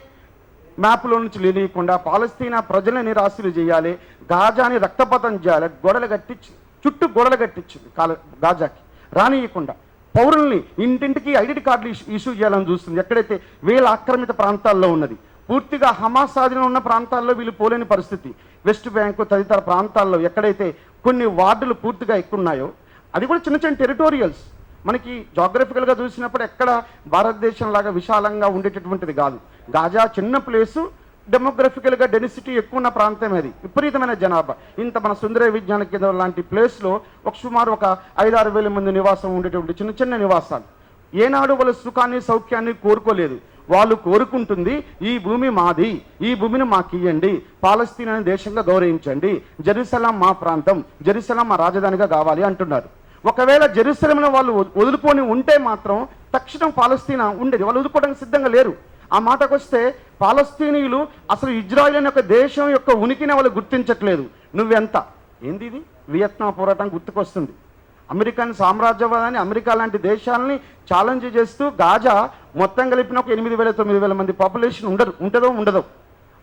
మ్యాప్లో నుంచి లేనియకుండా పాలస్తీనా ప్రజలని నిరాశలు చేయాలి గాజాని రక్తపాతం చేయాలి గొడలు కట్టించి చుట్టూ గొడలు కట్టించింది కాల గాజాకి. రానియకుండా పౌరుల్ని ఇంటింటికి ఐడెంటి కార్డులు ఇష్యూ- ఇష్యూ చేయాలని చూస్తుంది. ఎక్కడైతే వేల ఆక్రమిత ప్రాంతాల్లో ఉన్నది పూర్తిగా హమాస్ ఆధీనంలో ఉన్న ప్రాంతాల్లో వీళ్ళు పోలేని పరిస్థితి. వెస్ట్ బ్యాంకు తదితర ప్రాంతాల్లో ఎక్కడైతే కొన్ని వార్డులు పూర్తిగా ఎక్కున్నాయో అది కూడా చిన్న చిన్న టెరిటోరియల్స్. మనకి జాగ్రఫికల్గా చూసినప్పుడు ఎక్కడ భారతదేశం లాగా విశాలంగా ఉండేటటువంటిది కాదు. గాజా చిన్న ప్లేసు డెమోగ్రఫికల్గా డెన్సిటీ ఎక్కువ ఉన్న ప్రాంతం అది. విపరీతమైన జనాభా. ఇంత మన సుందర విజ్ఞాన కేంద్రం లాంటి ప్లేస్లో ఒక సుమారు ఒక ఐదారు వేల మంది నివాసం ఉండేటువంటి చిన్న చిన్న నివాసాలు. ఏనాడు వాళ్ళ సుఖాన్ని సౌఖ్యాన్ని కోరుకోలేదు. వాళ్ళు కోరుకుంటుంది ఈ భూమి మాది ఈ భూమిని మాకు ఇవ్వండి పాలస్తీనా అనే దేశంగా గౌరవించండి. జెరూసలం మా ప్రాంతం జెరూసలం మా రాజధానిగా కావాలి అంటున్నారు. ఒకవేళ జెరూసలంలో వాళ్ళు వదులుకొని ఉంటే మాత్రం తక్షణం పాలస్తీనా ఉండేది. వాళ్ళు వదులుకోవడానికి సిద్ధంగా లేరు. ఆ మాటకు వస్తే పాలస్తీనీయులు అసలు ఇజ్రాయిల్ అనే ఒక దేశం యొక్క ఉనికిని వాళ్ళు గుర్తించట్లేదు. నువ్వెంత? ఏంది ఇది? వియత్నాం పోరాటం గుర్తుకొస్తుంది. అమెరికన్ సామ్రాజ్యవాదాన్ని అమెరికా లాంటి దేశాలని ఛాలెంజ్ చేస్తూ గాజా మొత్తం కలిపిన ఒక ఎనిమిది వేల తొమ్మిది వేల మంది పాపులేషన్ ఉండదు. ఉంటుందో ఉండదో.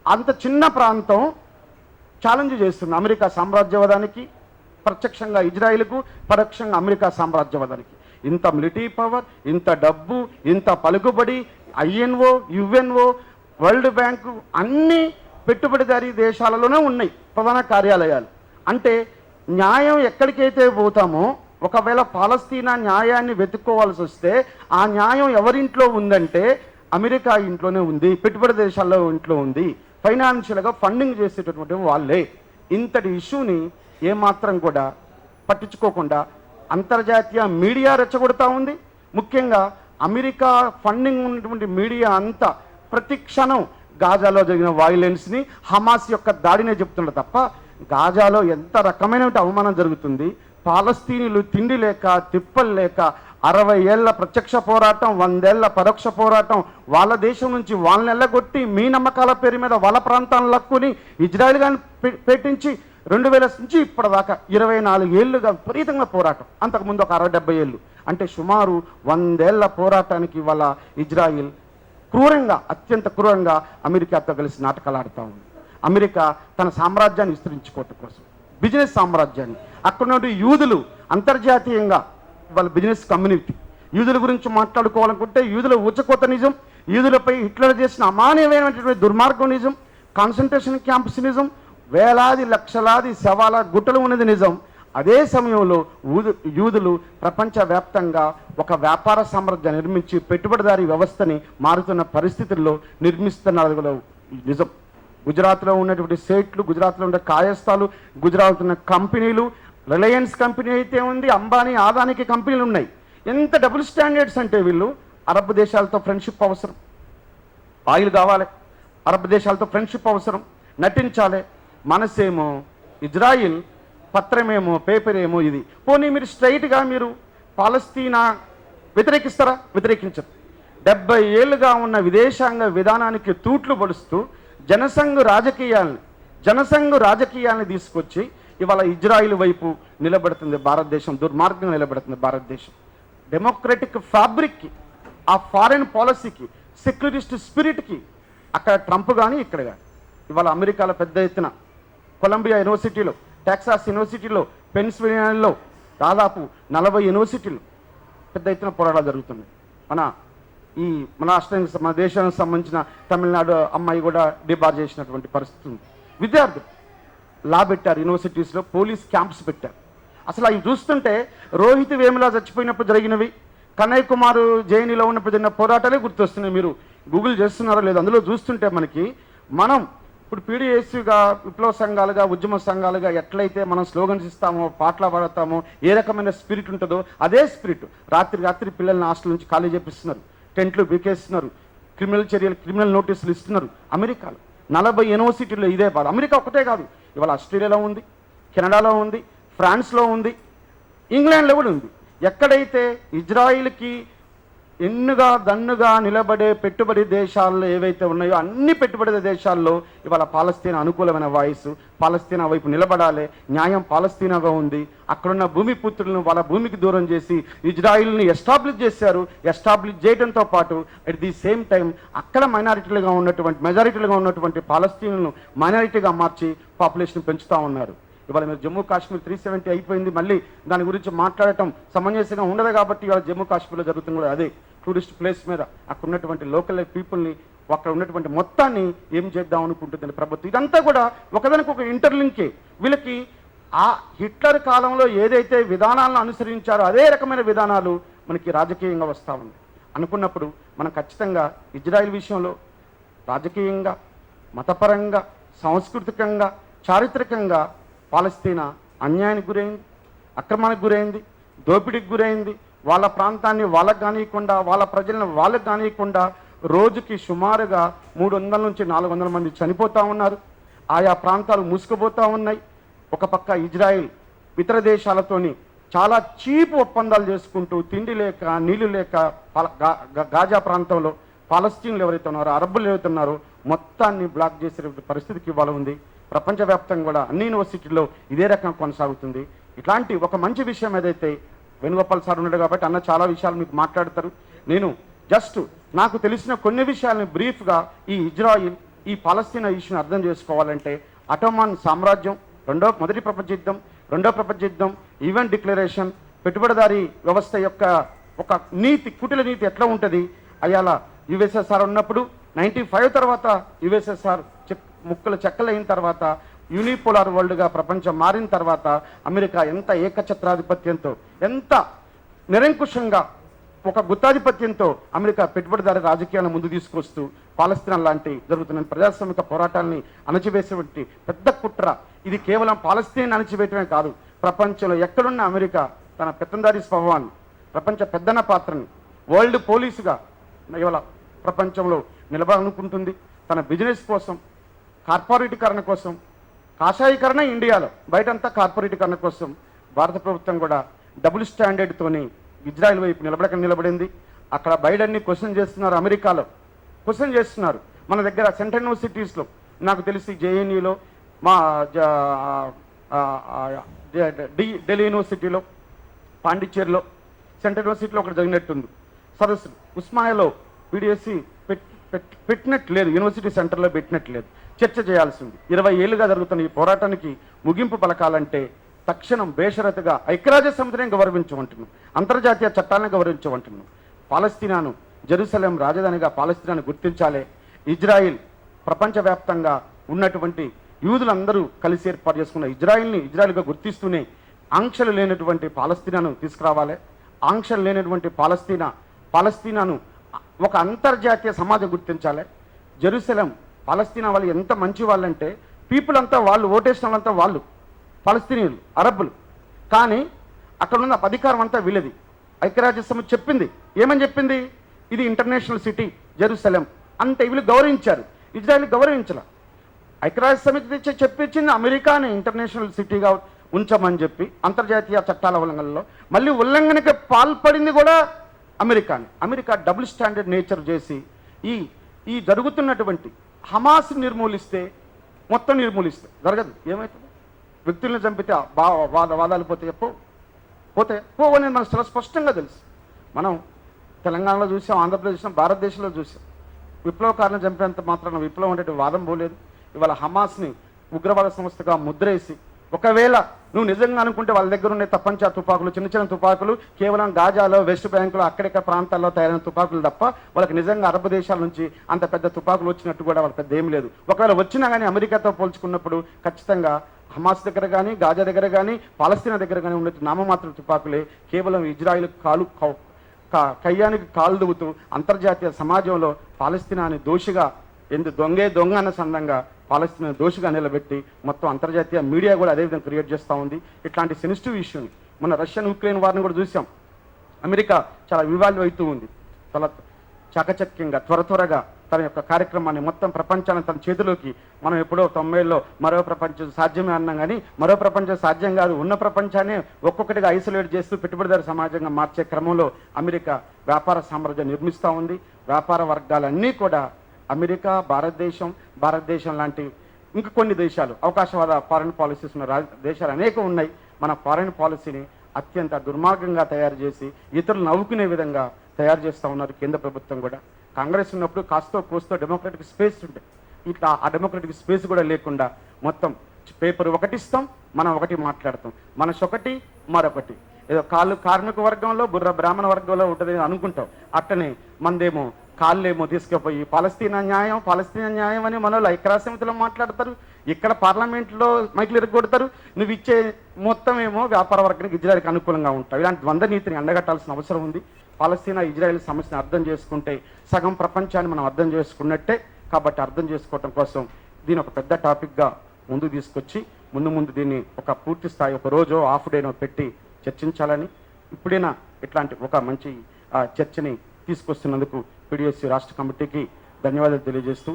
అంత చిన్న ప్రాంతం ఛాలెంజ్ చేస్తుంది అమెరికా సామ్రాజ్యవాదానికి ప్రత్యక్షంగా ఇజ్రాయిల్కు పరోక్షంగా అమెరికా సామ్రాజ్యవాదానికి. ఇంత మిలిటరీ పవర్ ఇంత డబ్బు ఇంత పలుకుబడి ఐఎన్ఓ యుఎన్ఓ వరల్డ్ బ్యాంకు అన్ని పెట్టుబడిదారీ దేశాలలోనే ఉన్నాయి ప్రధాన కార్యాలయాలు. అంటే న్యాయం ఎక్కడికైతే పోతామో ఒకవేళ పాలస్తీనా న్యాయాన్ని వెతుక్కోవాల్సి వస్తే ఆ న్యాయం ఎవరింట్లో ఉందంటే అమెరికా ఇంట్లోనే ఉంది పెట్టుబడి దేశాల్లో ఇంట్లో ఉంది. ఫైనాన్షియల్గా ఫండింగ్ చేసేటటువంటి వాళ్ళే. ఇంతటి ఇష్యూని ఏమాత్రం కూడా పట్టించుకోకుండా అంతర్జాతీయ మీడియా రెచ్చగొడతా ఉంది. ముఖ్యంగా అమెరికా ఫండింగ్ ఉన్నటువంటి మీడియా అంతా ప్రతి క్షణం గాజాలో జరిగిన వైలెన్స్ని హమాస్ యొక్క దాడినే చెప్తుండే తప్ప గాజాలో ఎంత రకమైన అవమానం జరుగుతుంది పాలస్తీనీలు తిండి లేక తిప్పలు లేక అరవై ఏళ్ళ ప్రత్యక్ష పోరాటం వందేళ్ళ పరోక్ష పోరాటం వాళ్ళ దేశం నుంచి వాళ్ళని ఎల్లగొట్టి మీ నమ్మకాల పేరు మీద వాళ్ళ ప్రాంతాలను లక్కుని ఇజ్రాయెల్ గాని పెట్టించి రెండు వేల నుంచి ఇప్పటిదాకా ఇరవై నాలుగు ఏళ్ళుగా విపరీతంగా పోరాటం. అంతకుముందు ఒక అరవై డెబ్బై ఏళ్ళు. అంటే సుమారు వందేళ్ళ పోరాటానికి వాళ్ళ ఇజ్రాయిల్ క్రూరంగా అత్యంత క్రూరంగా అమెరికాతో కలిసి నాటకాలు ఆడుతూ ఉంది. అమెరికా తన సామ్రాజ్యాన్ని విస్తరించుకోవటం కోసం. బిజినెస్ సామ్రాజ్యాన్ని. అక్కడ నుండి యూదులు అంతర్జాతీయంగా వాళ్ళ బిజినెస్ కమ్యూనిటీ. యూదుల గురించి మాట్లాడుకోవాలనుకుంటే యూదుల ఉచకోత నిజం యూదులపై హిట్లర్ చేసిన అమానవమైనటువంటి దుర్మార్గం నిజం కాన్సన్ట్రేషన్ క్యాంప్స్ నిజం వేలాది లక్షలాది శవాల గుట్టలు ఉన్నది నిజం. అదే సమయంలో ఊదు యూదులు ప్రపంచవ్యాప్తంగా ఒక వ్యాపార సామ్రాజ్యాన్ని నిర్మించి పెట్టుబడిదారీ వ్యవస్థని మారుతున్న పరిస్థితుల్లో నిర్మిస్తున్నారు నిజం. గుజరాత్లో ఉన్నటువంటి సేట్లు గుజరాత్లో ఉండే కాయస్థాలు గుజరాత్ ఉన్న కంపెనీలు రిలయన్స్ కంపెనీ అయితే ఉంది అంబానీ ఆదానికి కంపెనీలు ఉన్నాయి. ఎంత డబుల్ స్టాండర్డ్స్ అంటే వీళ్ళు? అరబ్ దేశాలతో ఫ్రెండ్షిప్ అవసరం. ఆయిల్ కావాలి. అరబ్ దేశాలతో ఫ్రెండ్షిప్ అవసరం. నటించాలి. మనసేమో ఇజ్రాయిల్ పత్రమేమో పేపర్ ఏమో ఇది. పోనీ మీరు స్ట్రైట్గా మీరు పాలస్తీనా వ్యతిరేకిస్తారా? వ్యతిరేకించరు. డెబ్బై ఏళ్ళుగా ఉన్న విదేశాంగ విధానానికి తూట్లు పడుస్తూ జనసంఘ రాజకీయాల్ని జనసంఘ రాజకీయాల్ని తీసుకొచ్చి ఇవాళ ఇజ్రాయిల్ వైపు నిలబడుతుంది భారతదేశం దుర్మార్గం నిలబడుతుంది భారతదేశం. డెమోక్రటిక్ ఫ్యాబ్రిక్కి ఆ ఫారెన్ పాలసీకి సెక్యులరిస్ట్ స్పిరిట్కి అక్కడ ట్రంప్ కానీ ఇక్కడ కానీ ఇవాళ అమెరికాలో పెద్ద ఎత్తున కొలంబియా యూనివర్సిటీలో టెక్సాస్ యూనివర్సిటీలో పెన్సిల్వేనియాలో దాదాపు నలభై యూనివర్సిటీలు పెద్ద ఎత్తున పోరాటాలు జరుగుతున్నాయి. మన మన రాష్ట్రానికి మన దేశానికి సంబంధించిన తమిళనాడు అమ్మాయి కూడా డిబార్ చేసినటువంటి పరిస్థితి ఉంది. విద్యార్థులు లా పెట్టారు యూనివర్సిటీస్లో పోలీస్ క్యాంప్స్ పెట్టారు. అసలు అవి చూస్తుంటే రోహిత్ వేమిలా చచ్చిపోయినప్పుడు జరిగినవి కన్నయ్య కుమార్ జైనిలో ఉన్నప్పుడు జరిగిన పోరాటాలే గుర్తొస్తున్నాయి మీరు. గూగుల్ చేస్తున్నారో లేదు అందులో చూస్తుంటే మనకి మనం ఇప్పుడు పీడిఎస్యుగా విప్లవ సంఘాలుగా ఉద్యమ సంఘాలుగా ఎట్లయితే మనం స్లోగన్స్ ఇస్తామో పాటలు పాడతామో ఏ రకమైన స్పిరిట్ ఉంటుందో అదే స్పిరిట్ రాత్రి రాత్రి పిల్లల్ని హాస్టల్ నుంచి ఖాళీ చేపిస్తున్నారు. టెంట్లు బీకేస్తున్నారు. క్రిమినల్ చర్యలు క్రిమినల్ నోటీసులు ఇస్తున్నారు అమెరికాలో. నలభై యూనివర్సిటీల్లో ఇదే బాధ. అమెరికా ఒకటే కాదు ఇవాళ ఆస్ట్రేలియాలో ఉంది కెనడాలో ఉంది ఫ్రాన్స్లో ఉంది ఇంగ్లాండ్లో కూడా ఉంది. ఎక్కడైతే ఇజ్రాయిల్కి ఎన్నుగా దన్నుగా నిలబడే పెట్టుబడి దేశాల్లో ఏవైతే ఉన్నాయో అన్ని పెట్టుబడి దేశాల్లో ఇవాళ పాలస్తీనా అనుకూలమైన వాయిస్ పాలస్తీనా వైపు నిలబడాలి న్యాయం పాలస్తీనాగా ఉంది. అక్కడున్న భూమి పుత్రులను వాళ్ళ భూమికి దూరం చేసి ఇజ్రాయిల్ని ఎస్టాబ్లిష్ చేశారు ఎస్టాబ్లిష్ చేయడంతో పాటు అట్ ది సేమ్ టైం అక్కడ మైనారిటీలుగా ఉన్నటువంటి మెజారిటీలుగా ఉన్నటువంటి పాలస్తీన్లను మైనారిటీగా మార్చి పాపులేషన్ పెంచుతూ ఉన్నారు. ఇవాళ మీరు జమ్మూ కాశ్మీర్ త్రీ సెవెంటీ అయిపోయింది మళ్ళీ దాని గురించి మాట్లాడటం సమంజసంగా ఉండదు కాబట్టి ఇవాళ జమ్మూ కాశ్మీర్లో జరుగుతుంది కూడా అదే. టూరిస్ట్ ప్లేస్ మీద అక్కడ ఉన్నటువంటి లోకల్ పీపుల్ని అక్కడ ఉన్నటువంటి మొత్తాన్ని ఏం చేద్దాం అనుకుంటుందండి ప్రభుత్వం? ఇదంతా కూడా ఒకదానికి ఒక ఇంటర్లింకే వీళ్ళకి ఆ హిట్లర్ కాలంలో ఏదైతే విధానాలను అనుసరించారో అదే రకమైన విధానాలు మనకి రాజకీయంగా వస్తూ ఉంది. అనుకున్నప్పుడు మనం ఖచ్చితంగా ఇజ్రాయిల్ విషయంలో రాజకీయంగా మతపరంగా సాంస్కృతికంగా చారిత్రకంగా పాలస్తీనా అన్యాయానికి గురైంది అక్రమానికి గురైంది దోపిడీకి గురైంది వాళ్ళ ప్రాంతాన్ని వాళ్ళకు కానియకుండా వాళ్ళ ప్రజలను వాళ్ళకు కానియకుండా రోజుకి సుమారుగా మూడు వందల నుంచి నాలుగు వందల మంది చనిపోతూ ఉన్నారు. ఆయా ప్రాంతాలు మూసుకుపోతూ ఉన్నాయి. ఒక పక్క ఇజ్రాయిల్ ఇతర దేశాలతోని చాలా చీప్ ఒప్పందాలు చేసుకుంటూ తిండి లేక నీళ్ళు లేక పాల- గాజా ప్రాంతంలో పాలస్తీన్లు ఎవరైతే ఉన్నారో అరబ్బులు ఎవరైతే ఉన్నారో మొత్తాన్ని బ్లాక్ చేసే పరిస్థితికి ఇవ్వాలి ఉంది. ప్రపంచవ్యాప్తంగా కూడా అన్ని యూనివర్సిటీల్లో ఇదే రకం కొనసాగుతుంది. ఇట్లాంటి ఒక మంచి విషయం ఏదైతే వేణుగోపాల్ సార్ ఉన్నాడు కాబట్టి అన్న చాలా విషయాలు మీకు మాట్లాడతారు. నేను జస్ట్ నాకు తెలిసిన కొన్ని విషయాలను బ్రీఫ్గా ఈ ఇజ్రాయిల్ ఈ పాలస్తీనా ఇష్యూని అర్థం చేసుకోవాలంటే అటోమాన్ సామ్రాజ్యం రెండో మొదటి ప్రపంచ యుద్ధం రెండో ప్రపంచ యుద్ధం ఈవెంట్ డిక్లరేషన్ పెట్టుబడిదారీ వ్యవస్థ యొక్క ఒక నీతి కుటిల నీతి ఎట్లా ఉంటుంది? అయ్యాల యుఎస్ఎస్ఆర్ ఉన్నప్పుడు నైన్టీ ఫైవ్ తర్వాత యుఎస్ఎస్ఆర్ చెక్ ముక్కలు చెక్కలైన తర్వాత యూనిపోలార్ వరల్డ్గా ప్రపంచం మారిన తర్వాత అమెరికా ఎంత ఏకఛత్రాధిపత్యంతో ఎంత నిరంకుశంగా ఒక గుత్తాధిపత్యంతో అమెరికా పెట్టుబడిదారు రాజకీయాలను ముందు తీసుకొస్తూ పాలస్తీనా లాంటి జరుగుతున్న ప్రజాస్వామిక పోరాటాన్ని అణచివేసేటువంటి పెద్ద కుట్ర. ఇది కేవలం పాలస్తీన్ అణచివేయటమే కాదు ప్రపంచంలో ఎక్కడున్న అమెరికా తన పెత్తందారి స్వభావాన్ని ప్రపంచ పెద్దన పాత్రని వరల్డ్ పోలీసుగా ఇవాళ ప్రపంచంలో నిలబడాలనుకుంటుంది తన బిజినెస్ కోసం కార్పొరేటీకరణ కోసం కాషాయీకరణ ఇండియాలో. బయటంతా కార్పొరేటీకరణ కోసం భారత ప్రభుత్వం కూడా డబుల్ స్టాండర్డ్తోని ఇజ్రాయెల్ వైపు నిలబడక నిలబడింది. అక్కడ బైడెన్ని క్వశ్చన్ చేస్తున్నారు అమెరికాలో. క్వశ్చన్ చేస్తున్నారు. మన దగ్గర సెంట్రల్ యూనివర్సిటీస్లో నాకు తెలిసి జేఎన్యూలో మా డి ఢిల్లీ యూనివర్సిటీలో పాండిచ్చేరిలో సెంట్రల్ యూనివర్సిటీలో ఒకటి జరిగినట్టుంది. సదస్సు ఉస్మాయాలో పీడిఎస్సి పెట్టినట్టు లేదు యూనివర్సిటీ సెంటర్లో పెట్టినట్టు లేదు చర్చ చేయాల్సింది. ఇరవై ఏళ్ళుగా జరుగుతున్న ఈ పోరాటానికి ముగింపు పలకాలంటే తక్షణం బేషరతుగా ఐక్యరాజ్య సమితిని గౌరవించమంటున్నాం. అంతర్జాతీయ చట్టాలను గౌరవించమంటున్నాం. పాలస్తీనాను జెరూసలేం రాజధానిగా పాలస్తీనాను గుర్తించాలి. ఇజ్రాయిల్ ప్రపంచవ్యాప్తంగా ఉన్నటువంటి యూదులందరూ కలిసి ఏర్పాటు చేసుకున్న ఇజ్రాయిల్ని ఇజ్రాయిల్గా గుర్తిస్తూనే ఆంక్షలు లేనటువంటి పాలస్తీనాను తీసుకురావాలి. ఆంక్షలు లేనటువంటి పాలస్తీనా పాలస్తీనాను ఒక అంతర్జాతీయ సమాజం గుర్తించాలి. జెరూసలం పాలస్తీనా వాళ్ళు ఎంత మంచి వాళ్ళంటే పీపుల్ అంతా వాళ్ళు ఓటేసిన వాళ్ళంతా వాళ్ళు. పాలస్తీనీయులు అరబ్బులు. కానీ అక్కడ ఉన్న అధికారం అంతా వీళ్ళది. ఐక్యరాజ్యసమితి చెప్పింది. ఏమని చెప్పింది? ఇది ఇంటర్నేషనల్ సిటీ జెరూసలం అంటే వీళ్ళు గౌరవించారు. ఇజ్రాయల్ గౌరవించాల. ఐక్యరాజ్య సమితి తెచ్చి చెప్పించింది అమెరికాని ఇంటర్నేషనల్ సిటీగా ఉంచమని చెప్పి అంతర్జాతీయ చట్టాల ఉల్లంఘనలో. మళ్ళీ ఉల్లంఘనకి పాల్పడింది కూడా అమెరికాని. అమెరికా డబుల్ స్టాండర్డ్ నేచర్ చేసి ఈ ఈ జరుగుతున్నటువంటి హమాస్ నిర్మూలిస్తే మొత్తం నిర్మూలిస్తే. జరగదు. ఏమవుతుంది వ్యక్తులను చంపితే ఆ బా వాద వాదాలు పోతే పో పోతే పోవని మనకు చాలా స్పష్టంగా తెలుసు. మనం తెలంగాణలో చూసాం ఆంధ్రప్రదేశ్లో భారతదేశంలో చూసాం. విప్లవకారులను చంపేంత మాత్రాన విప్లవం అంటే వాదం పోలేదు. ఇవాళ హమాస్ని ఉగ్రవాద సంస్థగా ముద్రేసి ఒకవేళ నువ్వు నిజంగా అనుకుంటే వాళ్ళ దగ్గర ఉండే తప్పనిచ తుపాకులు చిన్న చిన్న తుపాకులు కేవలం గాజాలో వెస్ట్ బ్యాంకులో అక్కడిక్కడ ప్రాంతాల్లో తయారైన తుపాకులు తప్ప వాళ్ళకి నిజంగా అరబ్ దేశాల నుంచి అంత పెద్ద తుపాకులు వచ్చినట్టు కూడా వాళ్ళకి పెద్ద ఏం లేదు. ఒకవేళ వచ్చినా కానీ అమెరికాతో పోల్చుకున్నప్పుడు ఖచ్చితంగా హమాస్ దగ్గర కానీ గాజా దగ్గర కానీ పాలస్తీనా దగ్గర కానీ ఉండే నామమాత్ర తుపాకులే కేవలం ఇజ్రాయిల్ కాలు కయ్యానికి కాలు దువ్వుతూ అంతర్జాతీయ సమాజంలో పాలస్తీనాని దోషిగా ఎందు దొంగే దొంగ అన్న సందంగా పాలస్తీన్ దోషిగా నిలబెట్టి మొత్తం అంతర్జాతీయ మీడియా కూడా అదే విధంగా క్రియేట్ చేస్తూ ఉంది. ఇట్లాంటి సెన్సిటివ్ ఇష్యూని మన రష్యన్ ఉక్రెయిన్ వారిని కూడా చూసాం. అమెరికా చాలా వివాల్వ్ అవుతూ ఉంది. చాలా చాకచక్యంగా త్వర త్వరగా తన యొక్క కార్యక్రమాన్ని మొత్తం ప్రపంచాన్ని తన చేతిలోకి మనం ఎప్పుడో తొంభైలో మరో ప్రపంచం సాధ్యమే అన్నాం కానీ మరో ప్రపంచం సాధ్యం కాదు. ఉన్న ప్రపంచాన్ని ఒక్కొక్కటిగా ఐసోలేట్ చేస్తూ పెట్టుబడిదారు సమాజంగా మార్చే క్రమంలో అమెరికా వ్యాపార సామ్రాజ్యం నిర్మిస్తూ ఉంది. వ్యాపార వర్గాలన్నీ కూడా అమెరికా భారతదేశం భారతదేశం లాంటి ఇంకా కొన్ని దేశాలు అవకాశవాద ఫారెన్ పాలసీస్ ఉన్న దేశాలు అనేక ఉన్నాయి. మన ఫారెన్ పాలసీని అత్యంత దుర్మార్గంగా తయారు చేసి ఇతరులు నవ్వుకునే విధంగా తయారు చేస్తూ ఉన్నారు కేంద్ర ప్రభుత్వం కూడా. కాంగ్రెస్ ఉన్నప్పుడు కాస్తో కోస్తో డెమోక్రటిక్ స్పేస్ ఉండే. ఇట్లా ఆ డెమోక్రటిక్ స్పేస్ కూడా లేకుండా మొత్తం పేపర్ ఒకటి ఇస్తాం మనం ఒకటి మాట్లాడతాం. మనసు ఒకటి మరొకటి. ఏదో కాళ్ళు కార్మిక వర్గంలో బుర్ర బ్రాహ్మణ వర్గంలో ఉంటుంది అనుకుంటాం. అట్టనే మందేమో కాళ్ళేమో తీసుకుపోయి పాలస్తీనా న్యాయం పాలస్తీనా న్యాయం అని మన ఐక్యరాజ్య సమితిలో మాట్లాడతారు. ఇక్కడ పార్లమెంట్లో మైకులు ఎరగొడతారు నువ్వు ఇచ్చే మొత్తం ఏమో వ్యాపార వర్గానికి ఇజ్రాయల్కి అనుకూలంగా ఉంటావు ఇలాంటి ద్వంద్వ నీతిని ఎండగట్టాల్సిన అవసరం ఉంది. పాలస్తీనా ఇజ్రాయెల్ సమస్యను అర్థం చేసుకుంటే సగం ప్రపంచాన్ని మనం అర్థం చేసుకున్నట్టే. కాబట్టి అర్థం చేసుకోవటం కోసం దీని ఒక పెద్ద టాపిక్గా ముందు తీసుకొచ్చి ముందు ముందు దీన్ని ఒక పూర్తి స్థాయి ఒక రోజు హాఫ్ డేనో పెట్టి చర్చించాలని ఇప్పుడైనా ఇట్లాంటి ఒక మంచి చర్చని తీసుకొస్తున్నందుకు పిడిఎస్సి రాష్ట్ర కమిటీకి ధన్యవాదాలు తెలియజేస్తూ